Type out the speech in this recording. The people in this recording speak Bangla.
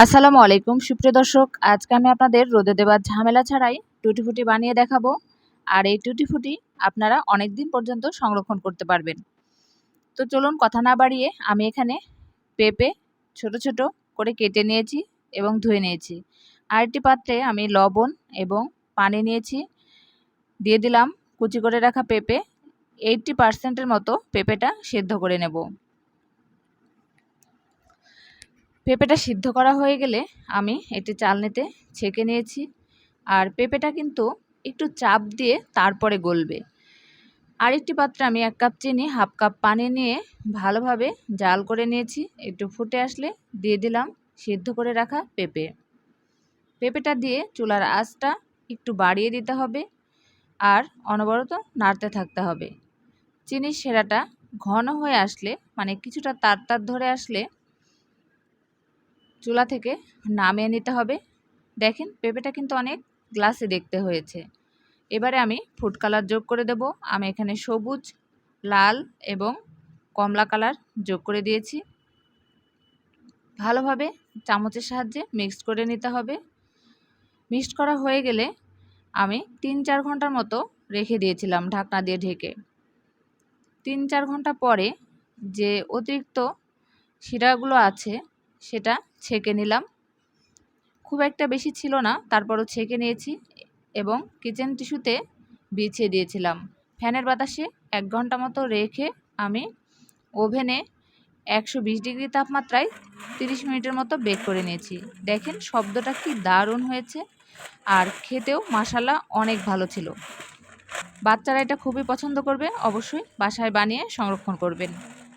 আসসালামু আলাইকুম, সুপ্রিয় দর্শক। আজকে আমি আপনাদের রোদে দেওয়ার ঝামেলা ছাড়াই টুটি ফুটি বানিয়ে দেখাবো। আর এই টুটি ফুটি আপনারা অনেক দিন পর্যন্ত সংরক্ষণ করতে পারবেন। তো চলুন কথা না বাড়িয়ে আমি এখানে পেঁপে ছোট ছোট করে কেটে নিয়েছি এবং ধুয়ে নিয়েছি। আরেকটি পাত্রে আমি লবণ এবং পানি নিয়েছি। দিয়ে দিলাম কুচি করে রাখা পেঁপে। এইটটি পার্সেন্টের মতো পেঁপেটা সেদ্ধ করে নেব। পেঁপেটা সিদ্ধ করা হয়ে গেলে আমি এটি চালনিতে ছেঁকে নিয়েছি। আর পেঁপেটা কিন্তু একটু চাপ দিয়ে তারপরে গলবে। আরেকটি পাত্রে আমি এক কাপ চিনি, হাফ কাপ পানি নিয়ে ভালোভাবে জাল করে নিয়েছি। একটু ফুটে আসলে দিয়ে দিলাম সিদ্ধ করে রাখা পেঁপে। পেঁপেটা দিয়ে চুলার আঁচটা একটু বাড়িয়ে দিতে হবে আর অনবরত নাড়তে থাকতে হবে। চিনির সেরাটা ঘন হয়ে আসলে মানে কিছুটা তার তার ধরে আসলে চুলা থেকে নামিয়ে নিতে হবে। দেখেন, পেঁপেটা কিন্তু অনেক গ্লাসে দেখতে হয়েছে। এবারে আমি ফুড কালার যোগ করে দেব। আমি এখানে সবুজ, লাল এবং কমলা কালার যোগ করে দিয়েছি। ভালোভাবে চামচের সাহায্যে মিক্সড করে নিতে হবে। মিক্সড করা হয়ে গেলে আমি তিন চার ঘণ্টার মতো রেখে দিয়েছিলাম ঢাকনা দিয়ে ঢেকে। তিন চার ঘণ্টা পরে যে অতিরিক্ত শিরাগুলো আছে সেটা ছেঁকে নিলাম। খুব একটা বেশি ছিল না, তারপরও ছেঁকে নিয়েছি এবং কিচেন টিস্যুতে বিছিয়ে দিয়েছিলাম। ফ্যানের বাতাসে এক ঘণ্টা মতো রেখে আমি ওভেনে একশো বিশ ডিগ্রি তাপমাত্রায় তিরিশ মিনিটের মতো বেক করে নিয়েছি। দেখেন শব্দটা কি দারুণ হয়েছে আর খেতেও মাসালা অনেক ভালো ছিল। বাচ্চারা এটা খুবই পছন্দ করবে অবশ্যই বাসায় বানিয়ে সংরক্ষণ করবেন।